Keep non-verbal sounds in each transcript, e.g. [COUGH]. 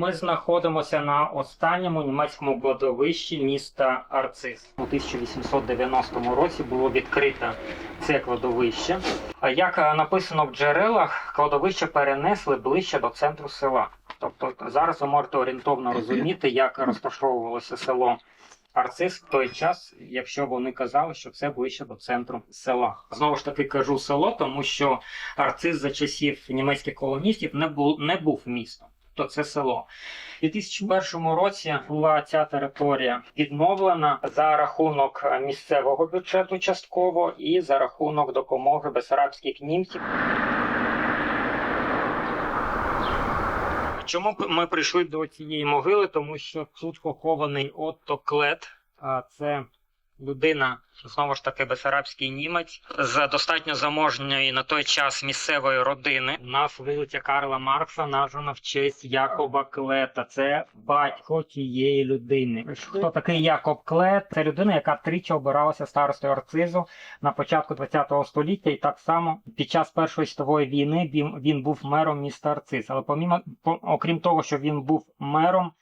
Ми знаходимося на останньому німецькому кладовищі міста Арцис. У 1890 році було відкрите це кладовище. А Як написано в джерелах, кладовище перенесли ближче до центру села. Тобто зараз ви можете орієнтовно [CLEARS THROAT] розуміти, як розташовувалося село Арцис в той час, якщо вони казали, що це ближче до центру села. Знову ж таки кажу село, тому що Арцис за часів німецьких колоністів не був не був містом. То це село. У 2001 році була ця територія відновлена за рахунок е, місцевого бюджету частково і за рахунок допомоги бесарабських німців. Чому ми прийшли до цієї могили? Тому що тут похований Отто Клет. Це людина, знову ж таки, бесарабський німець з достатньо заможньої на той час місцевої родини. Нас вулиця Карла Маркса названа в честь Якоба Клета. Це батько тієї людини. Хто такий Якоб Клет? Це людина, яка тричі обиралася старостою Арцизу на початку ХХ століття, і так само під час Першої світової війни він, він був мером міста Арциз. Але помімо, по- окрім того, що він був мером,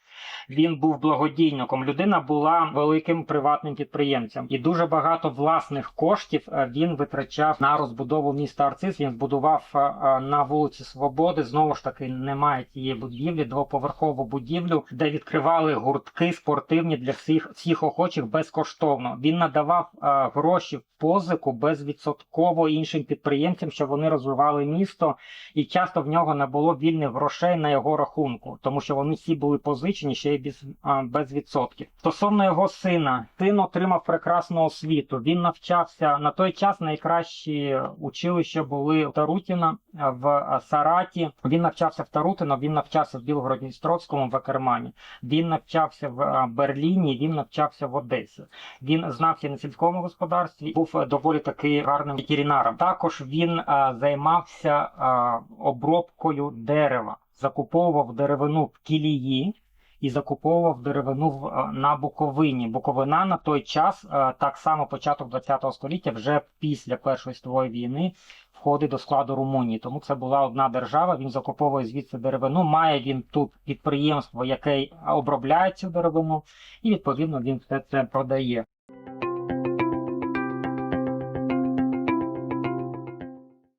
він був благодійником. Людина була великим приватним підприємцем, і дуже багато власних коштів е, він витрачав на розбудову міста Арциз. Він збудував е, е, на вулиці Свободи. Знову ж таки, немає тієї будівлі, двоповерхову будівлю, де відкривали гуртки спортивні для всіх всіх охочих безкоштовно. Він надавав гроші в позику безвідсотково іншим підприємцям, щоб вони розвивали місто, і часто в нього не було вільних грошей на його рахунку, тому що вони всі були позичені ще й без, а, без відсотків. Стосовно його сина, син отримав прекрасну освіту. Він навчався на той час. Найкращі училища були в Тарутіна в Сараті. Він навчався в Тарутино, він навчався в Білгороді-Строцькому в Акермані. Він навчався в Берліні. Він навчався в Одесі. Він знався на сільському господарстві, був е, доволі таки гарним ветеринаром. Також він а, займався а, обробкою дерева, закуповував деревину в кілії. І закуповував деревину е, на Буковині. Буковина на той час, е, так само початок ХХ століття, вже після Першої світової війни входить до складу Румунії. Тому це була одна держава. Він закуповує звідси деревину. Має він тут підприємство, яке обробляє цю деревину, і відповідно він все це продає.